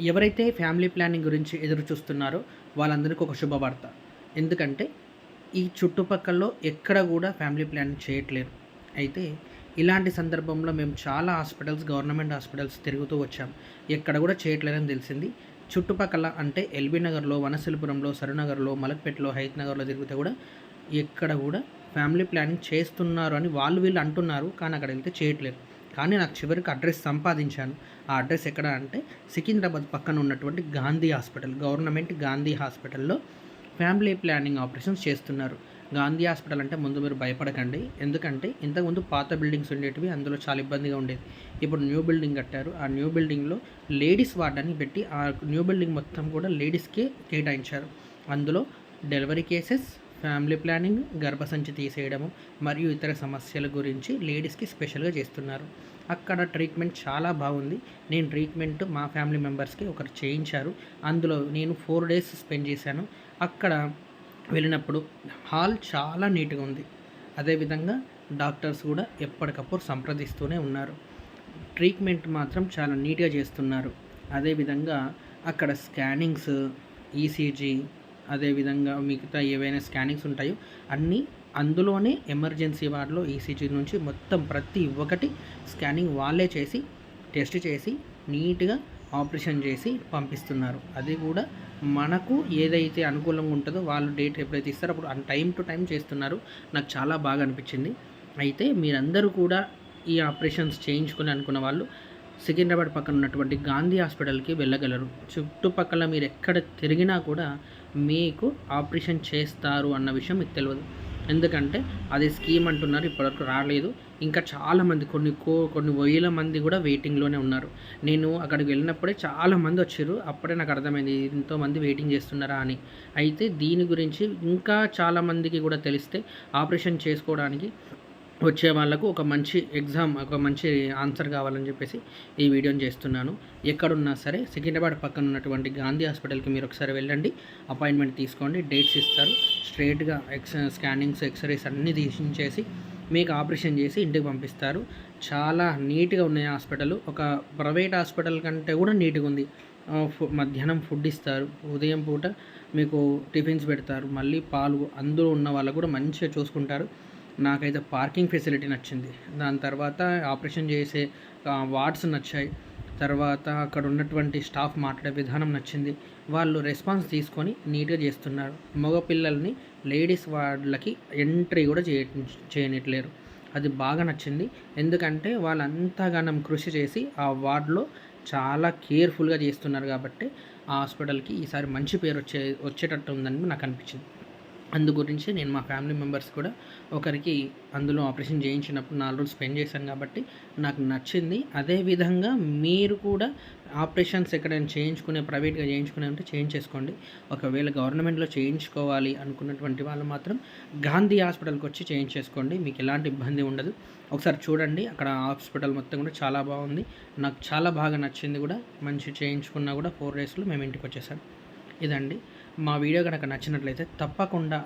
ఎవరైతే family planning గురించి ఎదురు చూస్తున్నారో వాళ్ళందరికీ ఒక శుభవార్త. ఎందుకంటే ఈ చుట్టుపక్కల్లో ఎక్కడ కూడా ఫ్యామిలీ ప్లానింగ్ చేయట్లేరు అయితే ఇలాంటి సందర్భంలో మేము చాలా హాస్పిటల్స్ గవర్నమెంట్ హాస్పిటల్స్ తిరుగుతూ వచ్చాం. ఎక్కడ కూడా చేయట్లేదని తెలిసింది. చుట్టుపక్కల అంటే ఎల్బీ నగర్లో వనశిల్పురంలో సరునగర్లో మలక్పేటలో హైత్ నగర్లో తిరిగితే కూడా ఎక్కడ కూడా ఫ్యామిలీ ప్లానింగ్ చేస్తున్నారు అని వాళ్ళు వీళ్ళు అంటున్నారు. కానీ అక్కడ వెళ్తే చేయట్లేదు. కానీ నాకు చివరికి అడ్రస్ సంపాదించాను. ఆ అడ్రస్ ఎక్కడ అంటే సికింద్రాబాద్ పక్కన ఉన్నటువంటి గాంధీ హాస్పిటల్ గవర్నమెంట్ గాంధీ హాస్పిటల్లో ఫ్యామిలీ ప్లానింగ్ ఆపరేషన్స్ చేస్తున్నారు. గాంధీ హాస్పిటల్ అంటే ముందు మీరు భయపడకండి. ఎందుకంటే ఇంతకుముందు పాత బిల్డింగ్స్ ఉండేటివి అందులో చాలా ఇబ్బందిగా ఉండేది. ఇప్పుడు న్యూ బిల్డింగ్ కట్టారు. ఆ న్యూ బిల్డింగ్లో లేడీస్ వార్డని పెట్టి ఆ న్యూ బిల్డింగ్ మొత్తం కూడా లేడీస్కే కేటాయించారు. అందులో డెలివరీ కేసెస్ ఫ్యామిలీ ప్లానింగ్ గర్భసంచి తీసేయడము మరియు ఇతర సమస్యల గురించి లేడీస్కి స్పెషల్గా చేస్తున్నారు. అక్కడ ట్రీట్మెంట్ చాలా బాగుంది. నేను ట్రీట్మెంట్ మా ఫ్యామిలీ మెంబర్స్కి ఒకరు చేయించారు. అందులో నేను ఫోర్ డేస్ స్పెండ్ చేశాను. అక్కడ వెళ్ళినప్పుడు హాల్ చాలా నీట్గా ఉంది. అదేవిధంగా డాక్టర్స్ కూడా ఎప్పటికప్పుడు సంప్రదిస్తూనే ఉన్నారు. ట్రీట్మెంట్ మాత్రం చాలా నీట్గా చేస్తున్నారు. అదేవిధంగా అక్కడ స్కానింగ్స్ ఈసీజీ అదేవిధంగా మిగతా ఏవైనా స్కానింగ్స్ ఉంటాయో అన్నీ అందులోనే ఎమర్జెన్సీ వార్డులో ఈసీజీ నుంచి మొత్తం ప్రతి ఒక్కటి స్కానింగ్ వాళ్ళే చేసి టెస్ట్ చేసి నీట్గా ఆపరేషన్ చేసి పంపిస్తున్నారు. అది కూడా మనకు ఏదైతే అనుకూలంగా ఉంటుందో వాళ్ళు డేట్ ఎప్పుడైతే ఇస్తారో అప్పుడు టైం టు టైం చేస్తున్నారు. నాకు చాలా బాగా అనిపించింది. అయితే మీరందరూ కూడా ఈ ఆపరేషన్స్ చేయించుకొని అనుకున్న వాళ్ళు సికింద్రాబాద్ పక్కన ఉన్నటువంటి గాంధీ హాస్పిటల్కి వెళ్ళగలరు. చుట్టుపక్కల మీరు ఎక్కడ తిరిగినా కూడా మీకు ఆపరేషన్ చేస్తారు అన్న విషయం మీకు తెలియదు ఎందుకంటే అది స్కీమ్ అంటున్నారు ఇప్పటివరకు రాలేదు. ఇంకా చాలామంది కొన్ని కో కొన్ని వేల మంది కూడా వెయిటింగ్లోనే ఉన్నారు. నేను అక్కడికి వెళ్ళినప్పుడే చాలామంది వచ్చారు. అప్పుడే నాకు అర్థమైంది ఎంతోమంది వెయిటింగ్ చేస్తున్నారా? అని. అయితే దీని గురించి ఇంకా చాలామందికి కూడా తెలిస్తే ఆపరేషన్ చేసుకోవడానికి వచ్చే వాళ్ళకు ఒక మంచి ఎగ్జామ్ ఒక మంచి ఆన్సర్ కావాలని చెప్పేసి ఈ వీడియోని చేస్తున్నాను. ఎక్కడున్నా సరే సికింద్రాబాద్ పక్కన ఉన్నటువంటి గాంధీ హాస్పిటల్కి మీరు ఒకసారి వెళ్ళండి. అపాయింట్మెంట్ తీసుకోండి. డేట్స్ ఇస్తారు. స్ట్రైట్గా ఎక్స్ స్కానింగ్స్ ఎక్స్రేస్ అన్నీ తీసించేసి మీకు ఆపరేషన్ చేసి ఇంటికి పంపిస్తారు. చాలా నీట్గా ఉన్నాయి హాస్పిటల్. ఒక ప్రైవేట్ హాస్పిటల్ కంటే కూడా నీట్గా ఉంది. మధ్యాహ్నం ఫుడ్ ఇస్తారు. ఉదయం పూట మీకు టిఫిన్స్ పెడతారు. మళ్ళీ పాలు అందులో ఉన్న వాళ్ళకు కూడా మంచిగా చూసుకుంటారు. నాకైతే పార్కింగ్ ఫెసిలిటీ నచ్చింది. దాని తర్వాత ఆపరేషన్ చేసే వార్డ్స్ నచ్చాయి. తర్వాత అక్కడ ఉన్నటువంటి స్టాఫ్ మాట్లాడే విధానం నచ్చింది. వాళ్ళు రెస్పాన్స్ తీసుకొని నీట్గా చేస్తున్నారు. మగపిల్లల్ని లేడీస్ వార్డులకి ఎంట్రీ కూడా చేయ చేయనట్లేరు అది బాగా నచ్చింది. ఎందుకంటే వాళ్ళంతగానం కృషి చేసి ఆ వార్డులో చాలా కేర్ఫుల్గా చేస్తున్నారు కాబట్టి ఆ హాస్పిటల్కి ఈసారి మంచి పేరు వచ్చే వచ్చేటట్టు ఉందని నాకు అనిపించింది. అందు గురించి నేను మా ఫ్యామిలీ మెంబర్స్ కూడా ఒకరికి అందులో ఆపరేషన్ చేయించినప్పుడు నాలుగు రోజులు స్పెండ్ చేశాను కాబట్టి నాకు నచ్చింది. అదేవిధంగా మీరు కూడా ఆపరేషన్స్ ఎక్కడైనా చేయించుకునే ప్రైవేట్గా చేయించుకునే ఉంటే చేయించేసుకోండి. ఒకవేళ గవర్నమెంట్లో చేయించుకోవాలి అనుకున్నటువంటి వాళ్ళు మాత్రం గాంధీ హాస్పిటల్కి వచ్చి చేయించేసుకోండి. మీకు ఎలాంటి ఇబ్బంది ఉండదు. ఒకసారి చూడండి. అక్కడ హాస్పిటల్ మొత్తం కూడా చాలా బాగుంది. నాకు చాలా బాగా నచ్చింది కూడా. మంచి చేయించుకున్నా కూడా ఫోర్ డేస్లో మేము ఇంటికి వచ్చేసాం. ఇదండి. మా వీడియో కనుక నచ్చినట్లయితే తప్పకుండా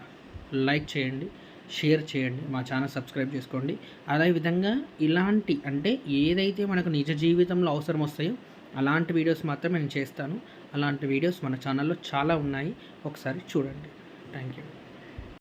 లైక్ చేయండి షేర్ చేయండి మా ఛానల్ సబ్స్క్రైబ్ చేసుకోండి. అదేవిధంగా ఇలాంటి అంటే ఏదైతే మనకు నిజ జీవితంలో అవసరం వస్తాయో అలాంటి వీడియోస్ మాత్రం నేను చేస్తాను. అలాంటి వీడియోస్ మన ఛానల్లో చాలా ఉన్నాయి. ఒకసారి చూడండి. Thank you